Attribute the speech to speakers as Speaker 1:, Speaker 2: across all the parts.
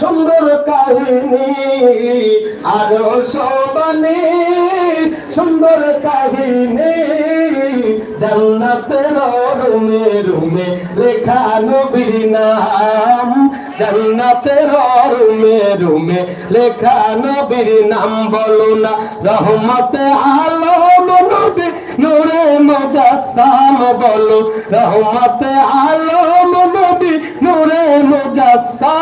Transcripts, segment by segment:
Speaker 1: সুন্দর কাহিনী, আরও সবানি সুন্দর কাহিনী, জান্নাতের রুমে রুমে লেখা নবীর নাম। জান্নাতের রুমে রুমে লেখা নবীর নাম বলো না। রহমতে আলম নবী, নূরে মুজাসসাম বলো। রহমতে আলম নবী, নূরে মুজাসসাম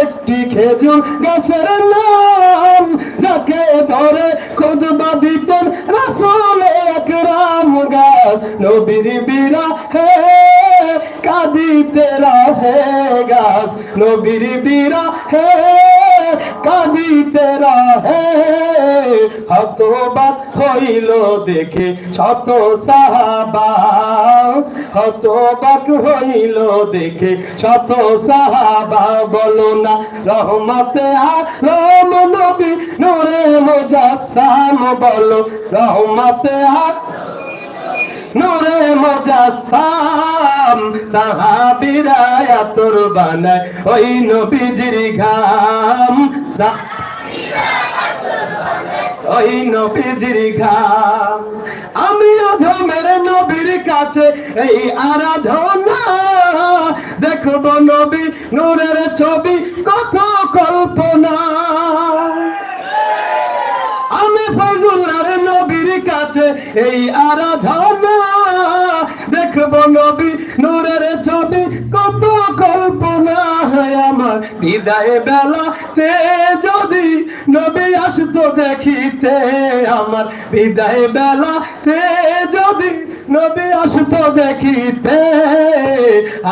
Speaker 1: একটি খেজুর গাছের নাম, যাকে ধরে খুদবা দিতেন রসুল একরাম গাছ নবীর বিরা হে, কাঁদিতে রাহে। গাছ নবীর বিরা হে কাঁদিতে রহে হতবাক হইল দেখে শত সাহাবা। হতবাক হইল দেখে শত সাহাবা। বলো না, রহমতে আলম নবী নূরে মুজাসসাম। বলো, রহমতে আলম নূরে মুজাসসাম। সাহাবীরা আতর বানায়। ওই নবীজির ঘাম ওই নবীজির ঘাম। আমি অধমের নবীর কাছে এই আরাধনা দেখব নবী নূরের ছবি, কত কল্পনা। আমি ফজলার নবীর কাছে এই আরাধনা দেখব নবী হয় আমার বিদায় বেলা তে যদি নবী আসতো দেখিতে আমার। বিদায় বেলা তে যদি নবী আসতো দেখিতে,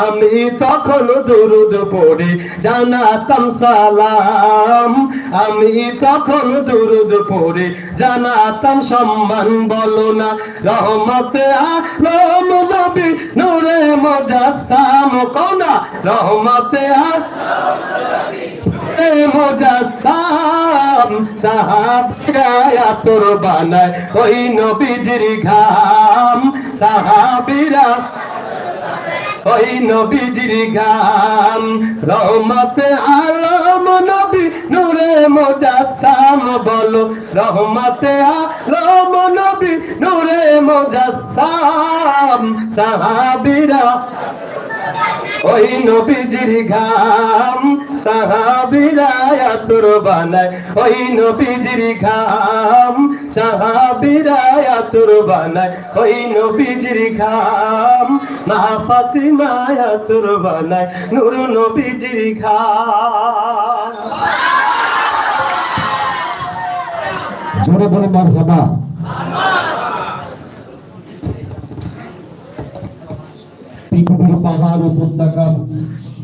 Speaker 1: আমি তখন দুরুদ পড়ি, জানাতাম সালাম। আমি তখন দুরুদ পড়ি, জানাতাম সম্মান, বলো না, রহমতে আলম নবী, নূরে মুজাসসাম কোনা রহমতে আলম মুজাসসাম সাহাবিরা তোর বানায়, ওই নবীজির ঘাম। সাহাবিরা, ওই নবীজির গাম রহমতে আলম নবী, নূরে মুজাসসাম বলো। রহমতে আলম নবী, নূরে মুজাসসাম সাহাবীরা ওই নবীজির ঘাম সাহাবিরা আতর বানায়। ওই নবীজির ঘাম সাহাবিরা আতর বানায়। ওই নবীজির ঘাম মা ফাতিমা আতর বানায়। নূর নবীজির ঘাম।
Speaker 2: জোরে বলে মার पीठ पर पहाड़ पुस्तक